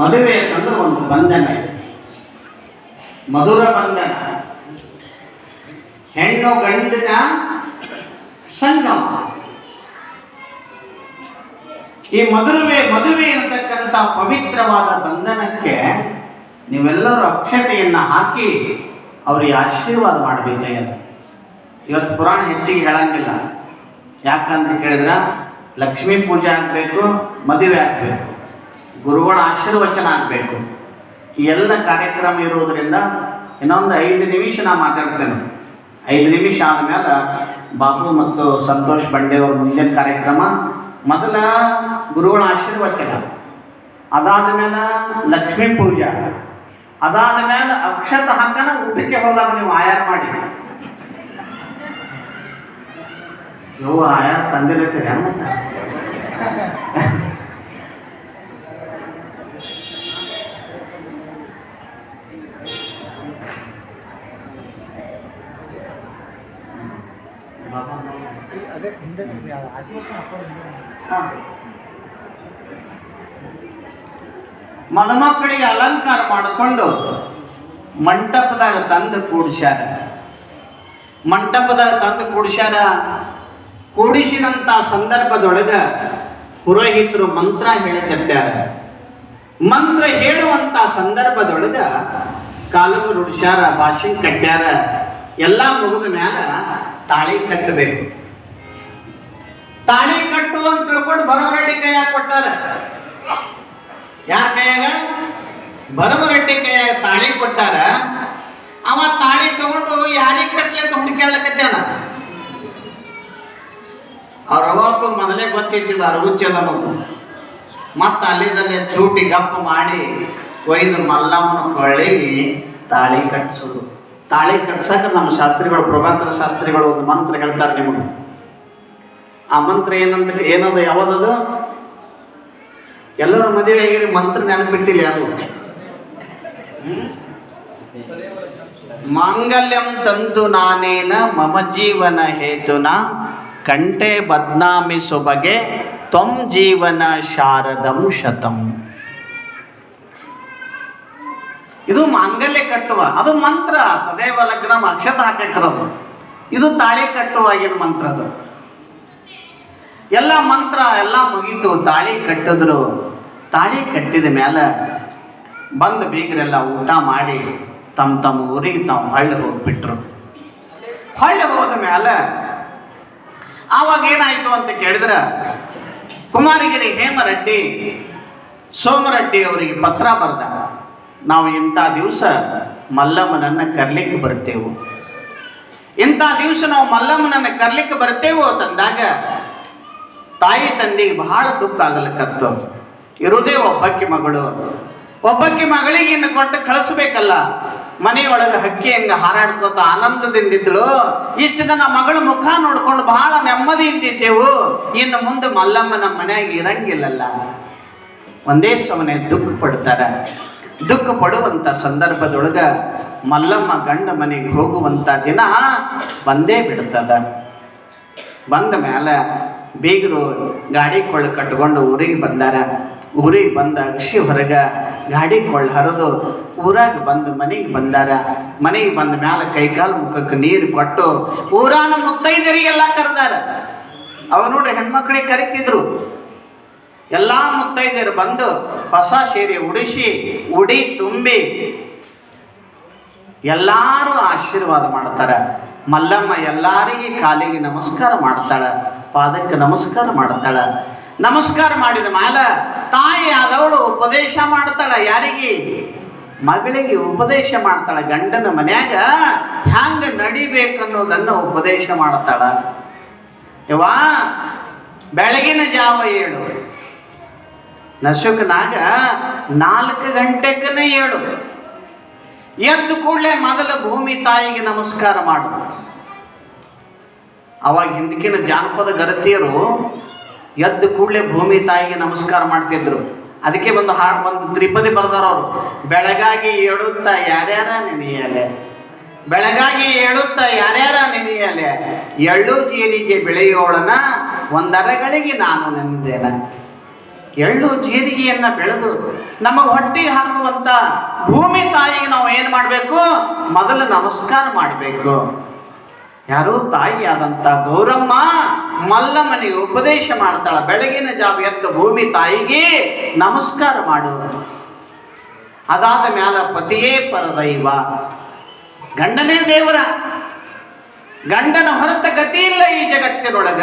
ಮದುವೆ ಅಂತಂದ್ರೆ ಒಂದು ಬಂಧನ ಇದೆ. ಮಧುರ ಬಂಧನ, ಹೆಣ್ಣು ಗಂಡಿನ ಸಂಗಮ. ಈ ಮದುವೆ ಮದುವೆ ಅಂತಕ್ಕಂಥ ಪವಿತ್ರವಾದ ಬಂಧನಕ್ಕೆ ನೀವೆಲ್ಲರೂ ಅಕ್ಷತೆಯನ್ನು ಹಾಕಿ ಅವರಿಗೆ ಆಶೀರ್ವಾದ ಮಾಡಬೇಕಾಗ್ಯದ. ಇವತ್ತು ಪುರಾಣ ಹೆಚ್ಚಿಗೆ ಹೇಳಂಗಿಲ್ಲ. ಯಾಕಂತ ಕೇಳಿದ್ರ? ಲಕ್ಷ್ಮೀ ಪೂಜೆ ಆಗಬೇಕು, ಮದುವೆ ಆಗಬೇಕು, ಗುರುಗಳ ಆಶೀರ್ವಚನ ಆಗಬೇಕು. ಈ ಎಲ್ಲ ಕಾರ್ಯಕ್ರಮ ಇರುವುದರಿಂದ ಇನ್ನೊಂದು ಐದು ನಿಮಿಷ ನಾನು ಮಾತಾಡ್ತೇನೆ. ಐದು ನಿಮಿಷ ಆದಮೇಲೆ ಬಾಬು ಮತ್ತು ಸಂತೋಷ್ ಬಂಡೆಯವರ ಮುಂದಿನ ಕಾರ್ಯಕ್ರಮ. ಮೊದಲ ಗುರುಗಳ ಆಶೀರ್ವಚನ. ಅದಾದ ಮೇಲೆ ಲಕ್ಷ್ಮೀ ಪೂಜೆ. ಅದಾದ ಮೇಲೆ ಅಕ್ಷತ ಹಾಕನ ಊಟಕ್ಕೆ ಹೋಗೋದು ನೀವು ಆಯಾರ ಮಾಡಿ. ಯೋ ಆಯಾ ಹಾಕೊಂಡು ಹಾ. ಮದುಮಕ್ಕಳಿಗೆ ಅಲಂಕಾರ ಮಾಡಿಕೊಂಡು ಮಂಟಪದಾಗ ತಂದು ಕೂಡಿಸ್ಯಾರ ಮಂಟಪದಾಗ ತಂದು ಕೂಡಿಸ್ಯಾರ ಕೂಡಿಸಿದಂಥ ಸಂದರ್ಭದೊಳಗ ಪುರೋಹಿತರು ಮಂತ್ರ ಹೇಳಕತ್ಯಾರ ಮಂತ್ರ ಹೇಳುವಂಥ ಸಂದರ್ಭದೊಳಗ ಕಾಲುಗ ರುಡಿಸ್ಯಾರ ಭಾಷೆ ಕಟ್ಟ್ಯಾರ, ಎಲ್ಲ ಮುಗಿದ ಮ್ಯಾಲ ತಾಳಿ ಕಟ್ಟಬೇಕು ತಾಳಿ ಕಟ್ಟು ಅಂತ ತಿಳ್ಕೊಂಡು ಬರವರಡ್ಡಿ ಕೈಯಾಗ ಕೊಟ್ಟಾರ. ಯಾರ ಕೈಯಾಗ? ಬರವರಡ್ಡಿ ಕೈಯಾಗ ತಾಳಿ ಕೊಟ್ಟಾರ. ಅವ ತಾಳಿ ತಗೊಂಡು ಯಾರಿಗೆ ಕಟ್ಲಿ ಅಂತ ಹುಡುಕ್ಯಾಡ್ಲಕತ್ಯಾನ? ಅವ್ರ ಅವ್ವಪ್ಪ ಮೊದಲೇ ಗೊತ್ತಿತ್ತಿದ ಅರಗುಚ್ಚದ ಮಗು ಮತ್ತೆ ಅಲ್ಲಿದಲ್ಲೇ ಚೂಟಿ ಗಪ್ಪು ಮಾಡಿ ಒಯ್ದು ಮಲ್ಲಮ್ಮನ ಕೊಳ್ಳಿಗೆ ತಾಳಿ ಕಟ್ಟಿಸೋದು ತಾಳಿ ಕಟ್ಸಕ್ಕೆ ನಮ್ಮ ಶಾಸ್ತ್ರಿಗಳು, ಪ್ರಭಾಕರ ಶಾಸ್ತ್ರಿಗಳು ಒಂದು ಮಂತ್ರ ಹೇಳ್ತಾರೆ ನಿಮಗೆ. ಆ ಮಂತ್ರ ಏನಂತ ಏನದು, ಯಾವುದದು? ಎಲ್ಲರೂ ಮದುವೆ ಆಗಿರಿ, ಮಂತ್ರ ನೆನಪಿಟ್ಟಿಲ್ಲ ಯಾರು? ಮಾಂಗಲ್ಯಂ ತಂತು ನಾನೇನ, ಮಮ ಜೀವನ ಹೇತುನ? ಕಂಠೆ ಬದ್ನಾಮಿ ಬಗೆ ತ್ವಂ ಜೀವನ ಶಾರದಂ ಶತಂ. ಇದು ಮಾಂಗಲ್ಯ ಕಟ್ಟುವ, ಅದು ಮಂತ್ರ, ತದೇವ ಲಗ್ನ ಅಕ್ಷತ ಹಾಕಕ್ಕರದು ಇದು ತಾಳಿ ಕಟ್ಟುವಾಗಿನ ಮಂತ್ರ ಅದು. ಎಲ್ಲ ಮಂತ್ರ ಎಲ್ಲ ಮುಗೀತು, ತಾಳಿ ಕಟ್ಟಿದ್ರು. ತಾಳಿ ಕಟ್ಟಿದ ಮೇಲೆ ಬಂದ ಬೀಗರೆಲ್ಲ ಊಟ ಮಾಡಿ ತಮ್ಮ ತಮ್ಮ ಊರಿಗೆ ತಾವು ಹಳ್ಳಿ ಹೋಗ್ಬಿಟ್ರು. ಹೊಳ್ಳಿ ಹೋದ ಮೇಲೆ ಆವಾಗ ಏನಾಯ್ತು ಅಂತ ಕೇಳಿದ್ರೆ, ಕುಮಾರಗಿರಿ ಹೇಮರೆಡ್ಡಿ, ಸೋಮರೆಡ್ಡಿ ಅವರಿಗೆ ಪತ್ರ ಬರ್ದ, ನಾವು ಇಂಥ ದಿವಸ ಮಲ್ಲಮ್ಮನನ್ನ ಕರ್ಲಿಕ್ಕೆ ಬರ್ತೇವೆ. ಇಂಥ ದಿವಸ ನಾವು ಮಲ್ಲಮ್ಮನನ್ನ ಕರ್ಲಿಕ್ಕೆ ಬರ್ತೇವೋ ಅಂತಂದಾಗ, ತಾಯಿ ತಂದೆಗೆ ಬಹಳ ದುಃಖ ಆಗಲಿಕ್ಕತ್ತು ಇರುವುದೇ ಒಬ್ಬಕ್ಕಿ ಮಗಳು. ಒಬ್ಬಕ್ಕಿ ಮಗಳಿಗೆ ಇನ್ನು ಕೊಟ್ಟು ಕಳಿಸ್ಬೇಕಲ್ಲ, ಮನೆಯೊಳಗೆ ಹಕ್ಕಿ ಹಂಗ ಹಾರಾಡ್ಕೋತ ಆನಂದದಿಂದಿದ್ದಳು. ಇಷ್ಟು ದಿನ ಮಗಳ ಮುಖ ನೋಡ್ಕೊಂಡು ಬಹಳ ನೆಮ್ಮದಿಯಿಂದಿದ್ದೆವು ಇನ್ನು ಮುಂದೆ ಮಲ್ಲಮ್ಮ ನಮ್ಮ ಮನೆಯಾಗ ಇರಂಗಿಲ್ಲಲ್ಲ. ಒಂದೇ ಸಮನೆ ದುಃಖ ಪಡ್ತಾರ. ದುಃಖ ಪಡುವಂಥ ಸಂದರ್ಭದೊಳಗ ಮಲ್ಲಮ್ಮ ಗಂಡ ಮನೆಗೆ ಹೋಗುವಂತ ದಿನ ಬಂದೇ ಬಿಡ್ತದ. ಬಂದ ಮೇಲೆ ಬೀಗರು ಗಾಡಿ ಕೊಳ್ಳ ಕಟ್ಕೊಂಡು ಊರಿಗೆ ಬಂದಾರ. ಊರಿಗೆ ಬಂದ ಅಕ್ಷಿ ಹೊರಗ ಗಾಡಿ ಕೊಳ್ಳ ಹರಿದು ಊರಾಗ ಬಂದು ಮನೆಗೆ ಬಂದಾರ. ಮನೆಗೆ ಬಂದ ಮ್ಯಾಲ ಕೈಕಾಲು ಮುಖಕ್ಕೆ ನೀರು ಕೊಟ್ಟು ಊರಾನ ಮುತ್ತೈದರಿಗೆಲ್ಲ ಕರೆದಾರ. ಅವ ನೋಡ್ರಿ ಹೆಣ್ಮಕ್ಳಿಗೆ ಕರಿತಿದ್ರು. ಎಲ್ಲಾ ಮುತ್ತೈದರು ಬಂದು ಹೊಸ ಸೀರೆ ಉಡಿಸಿ, ಉಡಿ ತುಂಬಿ ಎಲ್ಲಾರು ಆಶೀರ್ವಾದ ಮಾಡ್ತಾರ. ಮಲ್ಲಮ್ಮ ಎಲ್ಲಾರಿಗೆ ಕಾಲಿಗೆ ನಮಸ್ಕಾರ ಮಾಡ್ತಾಳ, ಪಾದಕ್ಕೆ ನಮಸ್ಕಾರ ಮಾಡ್ತಾಳ. ನಮಸ್ಕಾರ ಮಾಡಿದ ಮ್ಯಾಲ ತಾಯಿ ಆದವಳು ಉಪದೇಶ ಮಾಡ್ತಾಳ ಯಾರಿಗೆ? ಮಗಳಿಗೆ ಉಪದೇಶ ಮಾಡ್ತಾಳ. ಗಂಡನ ಮನ್ಯಾಗ ಹ್ಯಾಂಗ ನಡಿಬೇಕನ್ನೋದನ್ನ ಉಪದೇಶ ಮಾಡ್ತಾಳ. ಯವಾ ಬೆಳಗಿನ ಜಾವ ಏಳು. ನಸುಕನಾಗ ನಾಲ್ಕು ಗಂಟೆಗನೇ ಏಳು. ಎದ್ದು ಕೂಡಲೇ ಮೊದಲ ಭೂಮಿ ತಾಯಿಗೆ ನಮಸ್ಕಾರ ಮಾಡು. ಅವಾಗ ಹಿಂದಕಿನ ಜಾನಪದ ಗರತಿಯರು ಎದ್ದು ಕೂಡಲೇ ಭೂಮಿ ತಾಯಿಗೆ ನಮಸ್ಕಾರ ಮಾಡ್ತಿದ್ರು. ಅದಕ್ಕೆ ಒಂದು ಹಾಡು ಒಂದು ತ್ರಿಪದಿ ಬರ್ದಾರ ಅವರು. ಬೆಳಗಾಗಿ ಏಳುತ್ತಾ ಯಾರ್ಯಾರ ನೆನೆಯಲೆ ಬೆಳಗಾಗಿ ಏಳುತ್ತಾ ಯಾರ್ಯಾರ ನೆನೆಯಲೆ ಎಳ್ಳು ಜೀರಿಗೆ ಬೆಳೆಯೋಳನ ಒಂದರಗಳಿಗೆ ನಾನು ನೆನೆದೇನ ಎಳ್ಳು ಜೀರಿಗೆಯನ್ನ ಬೆಳೆದು ನಮ್ಮ ಹೊಟ್ಟಿ ಹಾಕುವಂತ ಭೂಮಿ ತಾಯಿಗೆ ನಾವು ಏನು ಮಾಡಬೇಕು? ಮೊದಲು ನಮಸ್ಕಾರ ಮಾಡಬೇಕು. ಯಾರೋ ತಾಯಿಯಾದಂಥ ಗೌರಮ್ಮ ಮಲ್ಲಮ್ಮನಿಗೆ ಉಪದೇಶ ಮಾಡ್ತಾಳ. ಬೆಳಗಿನ ಜಾವ ಎದ್ದ ಭೂಮಿ ತಾಯಿಗೆ ನಮಸ್ಕಾರ ಮಾಡು. ಅದಾದ ಮ್ಯಾಲ ಪತಿಯೇ ಪರದೈವ. ಗಂಡನೇ ದೇವರ, ಗಂಡನ ಹೊರತ ಗತಿ ಇಲ್ಲ ಈ ಜಗತ್ತಿನೊಳಗ.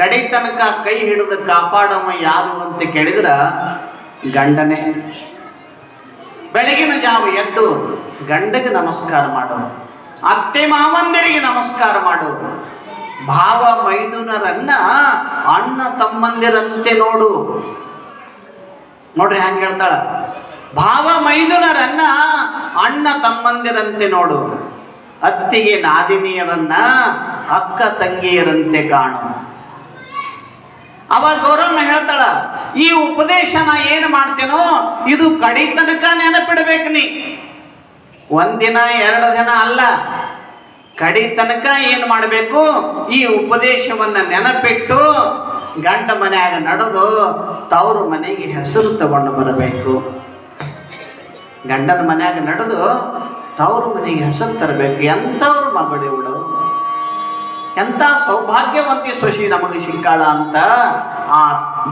ಕಡೆ ತನಕ ಕೈ ಹಿಡಿದು ಕಾಪಾಡಮ್ಮ ಯಾರು ಅಂತ ಕೇಳಿದ್ರ ಗಂಡನೇ. ಬೆಳಗಿನ ಜಾವ ಎದ್ದು ಗಂಡಗೆ ನಮಸ್ಕಾರ ಮಾಡು ಅತ್ತೆ ಮಾವಂದಿರಿಗೆ ನಮಸ್ಕಾರ ಮಾಡು. ಭಾವ ಮೈದುನರನ್ನ ಅಣ್ಣ ತಮ್ಮಂದಿರಂತೆ ನೋಡು. ನೋಡ್ರಿ ಹ್ಯಾಂಗ ಹೇಳ್ತಾಳ. ಭಾವ ಮೈದುನರನ್ನ ಅಣ್ಣ ತಮ್ಮಂದಿರಂತೆ ನೋಡು. ಅತ್ತಿಗೆ ನಾದಿನಿಯರನ್ನ ಅಕ್ಕ ತಂಗಿಯರಂತೆ ಕಾಣು. ಅವಾಗ ಗೌರಮ್ಮ ಹೇಳ್ತಾಳ, ಈ ಉಪದೇಶ ನಾ ಏನು ಮಾಡ್ತೇನೋ ಇದು ಕಡಿ ತನಕ ನೆನಪಿಡ್ಬೇಕು ನೀ. ಒಂದಿನ ಎರಡು ದಿನ ಅಲ್ಲ. ಕಡಿ ತನಕ ಏನು ಮಾಡಬೇಕು? ಈ ಉಪದೇಶವನ್ನ ನೆನಪಿಟ್ಟು ಗಂಡ ಮನೆಯಾಗ ನಡೆದು ತವರು ಮನೆಗೆ ಹೆಸರು ತಗೊಂಡು ಬರಬೇಕು. ಗಂಡನ ಮನೆಯಾಗ ನಡೆದು ತವರು ಮನೆಗೆ ಹೆಸರು ತರಬೇಕು. ಎಂಥವ್ರು ಮಗಳು ಇವಳು? ಎಂಥ ಸೌಭಾಗ್ಯವಂತಿ ಸೊಸಿ ನಮಗೆ ಸಿಕ್ಕಾಳ ಅಂತ? ಆ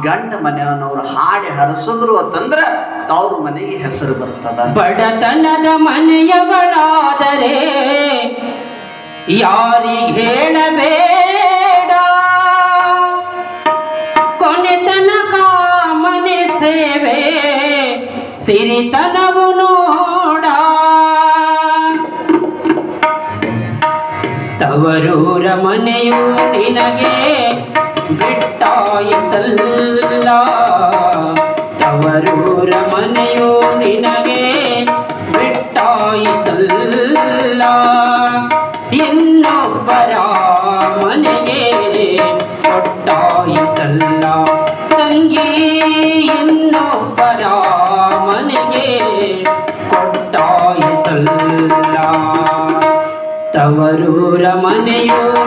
ಗಂಡ ಮನೆಯವನವ್ರು ಹಾಡಿ ಹರಸಿದ್ರು ಅಂತಂದ್ರೆ ತವ್ರ ಮನೆಗೆ ಹೆಸರು ಬರ್ತದ. ಬಡತನದ ಯಾರಿಗೆ ಹೇಳಬೇಡ? ಕೊನೆ ತನಕ ಮನೆ ಸೇವೆ ಸಿರಿತನವು ನೋಡ. ತವರೂರ ಮನೆಯು ನಿನಗೆ ಬಿಟ್ಟಾಯಿತಲ್ಲ. ತವರೂರ ಮನೆಯು ನಿನಗೆ ಬಿಟ್ಟಾಯಿತಲ್ಲ. ಇನ್ನೊಬ್ಬರ ಮನೆಗೆ ಕೊಟ್ಟಾಯಿತಲ್ಲ. ತಂಗಿ, ಇನ್ನೊಬ್ಬರ ಮನೆಗೆ ಕೊಟ್ಟಾಯಿತಲ್ಲ. ತವರೂರ ಮನೆಯು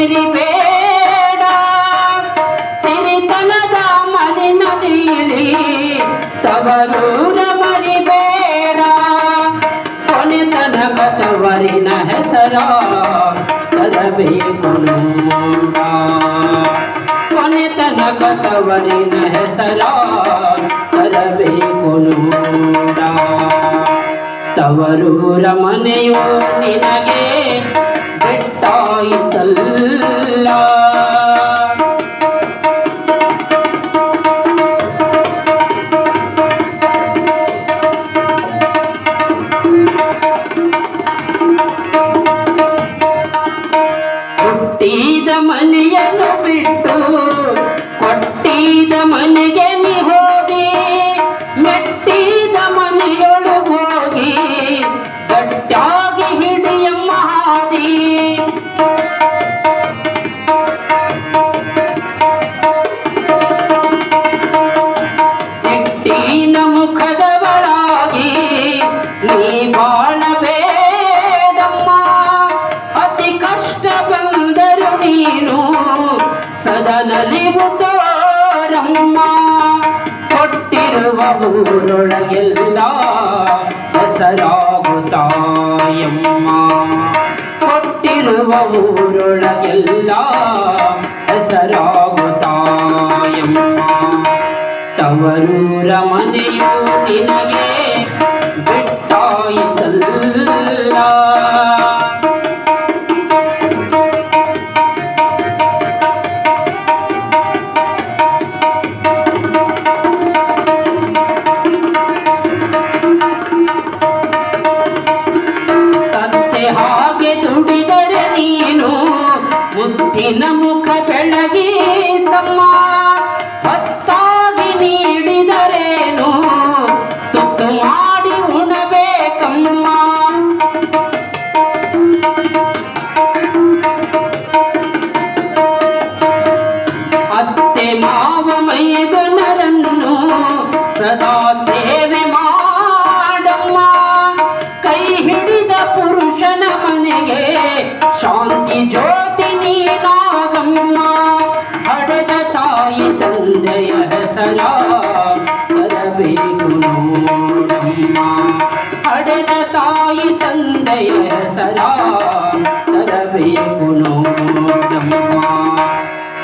ಮೆರಿಬೇಡ ಸಿರಿತನದ ಮನೆ ನದಿಲಿ ತವರೂರ ಮರಿಬೇಡ ಕೊನೆ ತನಕ ತವರಿನ ಹೆಸರ ತರಬೇಕು ನೋಡ ಕೊನೆ ತನಕ ತವರಿನ ಹೆಸರ ತರಬೇಕು ತವರೂರ ಮನೆಯು ನಿನಗೆ ಬಿಟ್ಟಾಯಿತಲ್ಲ ತೋರಮ್ಮ ಕೊಟ್ಟಿರುವ ಊರೊಳಗೆಲ್ಲ ಹೆಸರಾಗುತ್ತಾಯಮ್ಮ ಕೊಟ್ಟಿರುವ ಊರೊಳಗೆಲ್ಲ ಹೆಸರಾಗುತ್ತಾಯಮ್ಮ ತವರೂರ ಮನೆಯು ನಿನಗೆ ಹಡೆದ ತಾಯಿ ತಂದೆಯ ಹೆಸರ ತರಬೇಕು ನೋಡಮ್ಮ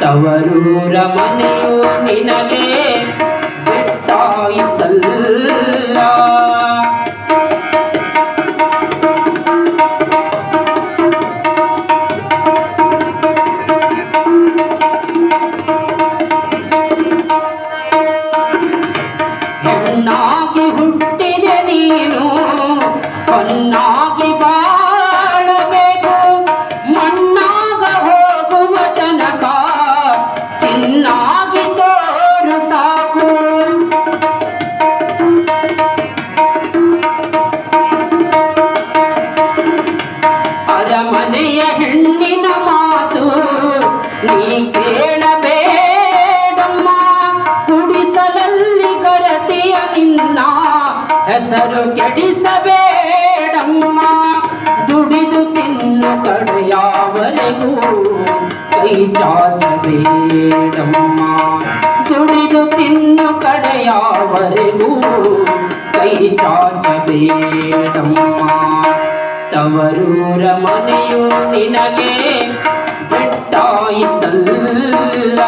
ತವರೂರ ಮನೆಯು ನಿನಗೆ ಬಿಟ್ಟಾಯಿತಲ್ಲ. Nagi ಕಡೆಯವರೆಗೂ ಕೈ ಚಾಚಬೇಡಮ್ಮ ದುಡಿದು ತಿನ್ನು ಕಡೆಯವರೆಗೂ ಕೈ ತವರೂರ ಮನೆಯು ನಿನಗೆ ಬೆಟ್ಟಾಯಿತಲ್ಲ.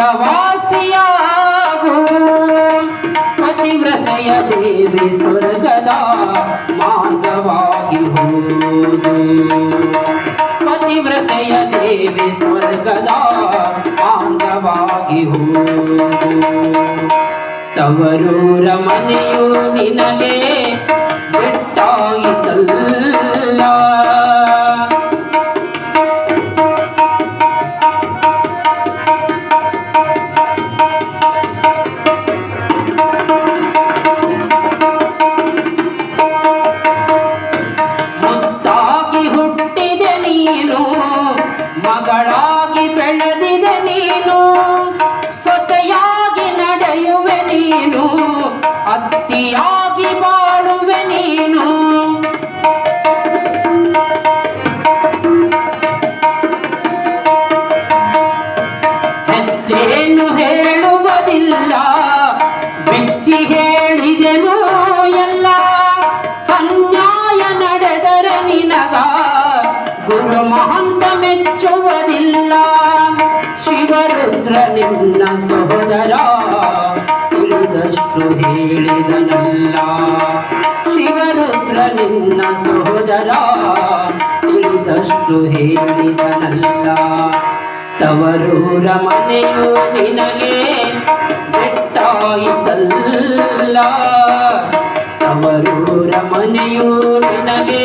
ಸ್ವರ್ಗವಾಸಿಯಾಗು ಪತಿವ್ರತೆಯ ದೇವಿ ಸ್ವರ್ಗದ ಮಾರ್ಗವಾಗಿ ಹೋದು ಪತಿವ್ರತೆಯ ದೇವಿ ಸ್ವರ್ಗದ ಮಾರ್ಗವಾಗಿ ಹೋದು ತವರೂರ ಮನೆಯು ನಿನಗೆ ಬಿಟ್ಟಾಯಿತಲ್ಲ ತಿಳಿದಷ್ಟು ಹೇಳಿದನಲ್ಲ. ಶಿವರುದ್ರ ನಿನ್ನ ಸಹೋದರ, ತಿಳಿದಷ್ಟು ಹೇಳಿದನಲ್ಲ. ತವರೂರ ಮನೆಯು ನಿನಗೆ ಬೆಟ್ಟಾಯಿತಲ್ಲ. ತವರೂರ ಮನೆಯು ನಿನಗೆ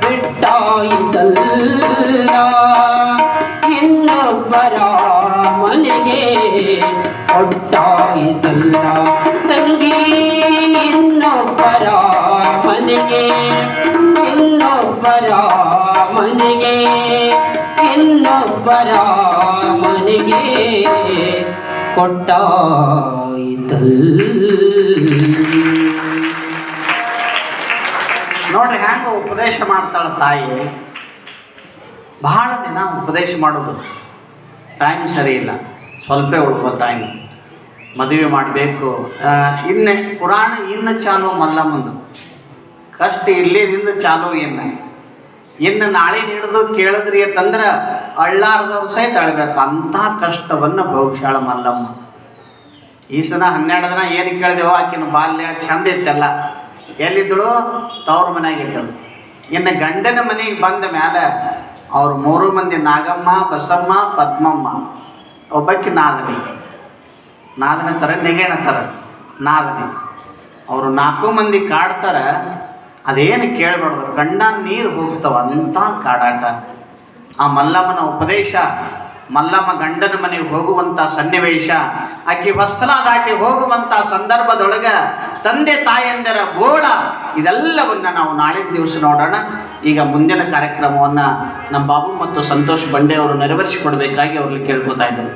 ಬೆಟ್ಟಾಯಿತಲ್ಲ. ಇನ್ನೊಬ್ಬರ ಮನೆಗೆ ಒಟ್ಟಾಯಿತಲ್ಲ ತಂಗಿ ಇನ್ನೊಬ್ಬರ ಮನೆಗೆ ಇನ್ನೊಬ್ಬರ ಮನೆಗೆ ಇನ್ನೊಬ್ಬರ ಮನೆಗೆ ಕೊಟ್ಟಾಯಿತಲ್ಲ. ನೋಡ್ರಿ ಹ್ಯಾಂಗ ಉಪದೇಶ ಮಾಡ್ತಾಳ ತಾಯಿ. ಬಹಳ ದಿನ ಉಪದೇಶ ಮಾಡೋದು. ಟೈಮ್ ಸರಿ ಇಲ್ಲ. ಸ್ವಲ್ಪ ಉಳ್ಕೋ ಟೈಮ್ ಮದುವೆ ಮಾಡಬೇಕು. ಇನ್ನೆ ಪುರಾಣ ಇನ್ನು ಚಾಲು ಮಲ್ಲಮ್ಮಂದು ಕಷ್ಟ ಇಲ್ಲಿದಿಂದ ಚಾಲು ಇನ್ನು. ಇನ್ನು ನಾಳೆ ಹಿಡಿದು ಕೇಳಿದ್ರಿ ಅಂತಂದ್ರೆ ಅಳ್ಳಾರ್ದವ್ರು ಸಹಿತ ಅಳ್ಬೇಕು. ಅಂಥ ಕಷ್ಟವನ್ನು ಭೋಗ್ಸಾಳ ಮಲ್ಲಮ್ಮ ಈ ಸಲ ಹನ್ನೆರಡು ದಿನ ಏನು ಕೇಳಿದೆವೋ ಆಕಿನ ಬಾಲ್ಯ ಚಂದ ಇತ್ತಲ್ಲ. ಎಲ್ಲಿದ್ದಳು? ತವ್ರ ಮನೆಯಾಗಿದ್ದಳು ಇನ್ನು ಗಂಡನ ಮನೆಗೆ ಬಂದ ಮೇಲೆ ಅವ್ರು ಮೂರು ಮಂದಿ ನಾಗಮ್ಮ, ಬಸಮ್ಮ, ಪದ್ಮಮ್ಮ. ಒಬ್ಬಕ್ಕೆ ನಾದನಿ ನಾದನ ಥರ ನೆಗೆಣ ಥರ ನಾದನಿ ಅವರು ನಾಲ್ಕು ಮಂದಿ ಕಾಡ್ತಾರೆ, ಅದೇನು ಕೇಳಬಾರ್ದು. ಗಂಡ ನೀರು ಹೋಗ್ತಾವ ಅಂಥ ಕಾಡಾಟ. ಆ ಮಲ್ಲಮ್ಮನ ಉಪದೇಶ, ಮಲ್ಲಮ್ಮ ಗಂಡನ ಮನೆಗೆ ಹೋಗುವಂಥ ಸನ್ನಿವೇಶ ಅಕ್ಕಿ ವಸ್ತ್ರ ದಾಟಿ ಹೋಗುವಂಥ ಸಂದರ್ಭದೊಳಗೆ ತಂದೆ ತಾಯಂದರ ಗೋಳ, ಇದೆಲ್ಲವನ್ನ ನಾವು ನಾಳೆ ದಿವಸ ನೋಡೋಣ. ಈಗ ಮುಂದಿನ ಕಾರ್ಯಕ್ರಮವನ್ನು ನಮ್ಮ ಬಾಬು ಮತ್ತು ಸಂತೋಷ್ ಬಂಡೆ ಅವರು ನೆರವೇರಿಸಿಕೊಡ್ಬೇಕಾಗಿ ಅವ್ರಲ್ಲಿ ಕೇಳ್ಕೊತಾ ಇದ್ದಾರೆ.